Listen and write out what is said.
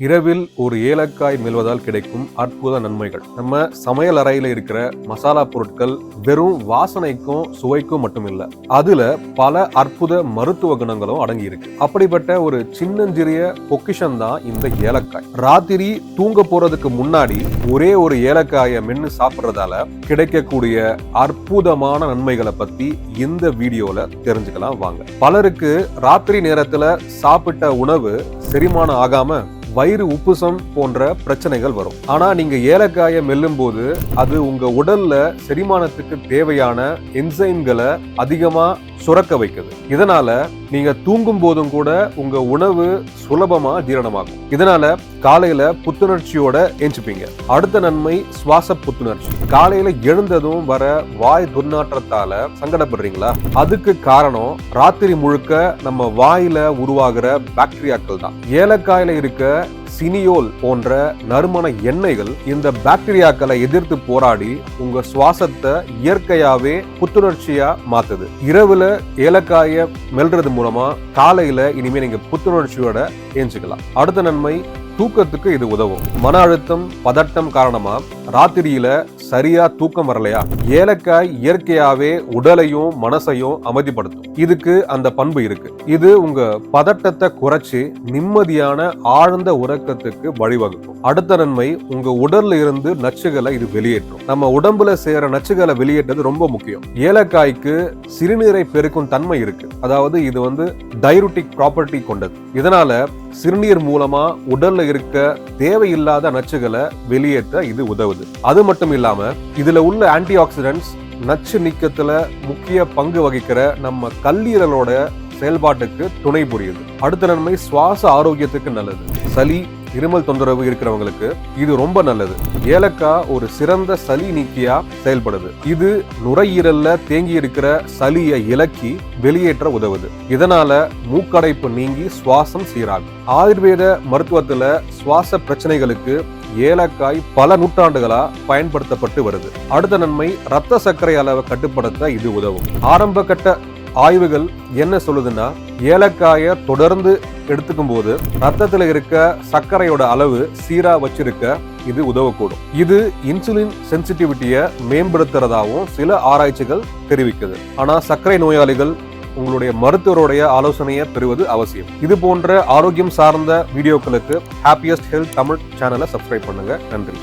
இரவில் ஒரு ஏலக்காய் மெல்வதால் கிடைக்கும் அற்புத நன்மைகள். நம்ம சமையல் அறையில் இருக்கிற மசாலா பொருட்கள் வெறும் வாசனைக்கும் சுவைக்கும் மட்டும் இல்லை அதுல பல அற்புத மருத்துவ குணங்களும் அடங்கி இருக்கு அப்படிப்பட்ட ஒரு சின்னஞ்சிறிய பொக்கிஷன் தான் இந்த ஏலக்காய். ராத்திரி தூங்க போறதுக்கு முன்னாடி ஒரே ஒரு ஏலக்காயை மென்னு சாப்பிட்றதால கிடைக்கக்கூடிய அற்புதமான நன்மைகளை பத்தி இந்த வீடியோல தெரிஞ்சுக்கலாம் வாங்க. பலருக்கு ராத்திரி நேரத்துல சாப்பிட்ட உணவு செரிமானம் ஆகாம வயிறு உப்புசம் போன்ற பிரச்சனைகள் வரும். ஆனா நீங்க ஏலக்காயை மெல்லும் போது அது உங்க உடல்ல செரிமானத்துக்கு தேவையான என்சைம்களை அதிகமா சுரக்க வைக்குது. இதனால நீங்க தூங்கும் போதும் கூட உங்க உணவு சுலபமா ஜீரணமாகும். இதனால காலையில புத்துணர்ச்சியோட எஞ்சிப்பீங்க அடுத்த நன்மை சுவாச புத்துணர்ச்சி. காலையில எழுந்ததும் வர வாய் துர்நாற்றத்தால சங்கடப்படுறீங்களா? அதுக்கு காரணம் ராத்திரி முழுக்க நம்ம வாயில உருவாகிற பாக்டீரியாக்கள் தான். ஏலக்காயில இருக்க சினியோல் போன்ற நறுமண எண்ணெய்கள் இந்த பாக்டீரியாக்களை எதிர்த்து போராடி உங்க சுவாசத்தை இயற்கையாவே புத்துணர்ச்சியா மாத்துது. இரவுல ஏலக்காய மெல்றது மூலமா காலையில இனிமே நீங்க புத்துணர்ச்சியோட ஏஞ்சுக்கலாம். அடுத்த நன்மை தூக்கத்துக்கு இது உதவும். மன அழுத்தம் பதட்டம் காரணமா ராத்திரியில சரியா தூக்கம் வரலையா? ஏலக்காய் இயற்கையாவே உடலையும் மனசையும் அமைதிப்படுத்தும். இதுக்கு அந்த பண்பு இருக்கு. இது உங்க பதட்டத்தை குறைச்சு நிம்மதியான ஆழ்ந்த உறக்கத்துக்கு வழிவகுக்கும். அடுத்த நன்மை உங்க உடல்ல இருந்து நச்சுகளை இது வெளியேற்றும். நம்ம உடம்புல சேர நச்சுகளை வெளியேற்றது ரொம்ப முக்கியம். ஏலக்காய்க்கு சிறுநீரை பெருக்கும் தன்மை இருக்கு. அதாவது இது வந்து டைருட்டிக் ப்ராப்பர்ட்டி கொண்டது. இதனால சிறுநீர் மூலமா உடல்ல இருக்க தேவையில்லாத நச்சுகளை வெளியேற்ற இது உதவுது. அது மட்டும் இல்லாம இதுல உள்ள ஆன்டி ஆக்சிடென்ட்ஸ் நச்சு நீக்கத்துல முக்கிய பங்கு வகிக்கிற நம்ம கல்லீரலோட செயல்பாட்டுக்கு துணை புரியுது. அடுத்த நன்மை சுவாச ஆரோக்கியத்துக்கு நல்லது. சளி இருமல் தொந்தரவு இருக்கிறவங்களுக்கு இது ரொம்ப நல்லது. ஏலக்காய் ஒரு சிறந்த சளி நீக்கியா செயல்படுது. இது நுரையீரல்ல தேங்கி இருக்கிற சளியை இலக்கி வெளியேற்ற உதவுது. இதனால மூக்கடைப்பு நீங்கி சுவாசம் சீராகும். ஆயுர்வேத மருத்துவத்துல சுவாச பிரச்சனைகளுக்கு ஏலக்காய் பல நூற்றாண்டுகளா பயன்படுத்தப்பட்டு வருது. அடுத்த நன்மை ரத்த சர்க்கரை அளவை கட்டுப்படுத்த இது உதவும். ஆரம்ப கட்ட ஆய்வுகள் என்ன சொல்லுதுன்னா ஏலக்காயை தொடர்ந்து எடுத்துக்கும் போது ரத்தத்தில் இருக்க சர்க்கரையோட அளவு சீரா வச்சிருக்க இது உதவக்கூடும். இது இன்சுலின் சென்சிட்டிவிட்டியை மேம்படுத்துறதாகவும் சில ஆராய்ச்சிகள் தெரிவிக்குது. ஆனால் சர்க்கரை நோயாளிகள் உங்களுடைய மருத்துவருடைய ஆலோசனையை பெறுவது அவசியம். இது போன்ற ஆரோக்கியம் சார்ந்த வீடியோக்களுக்கு ஹாப்பியஸ்ட் ஹெல்த் தமிழ் சேனலை சப்ஸ்கிரைப் பண்ணுங்க. நன்றி.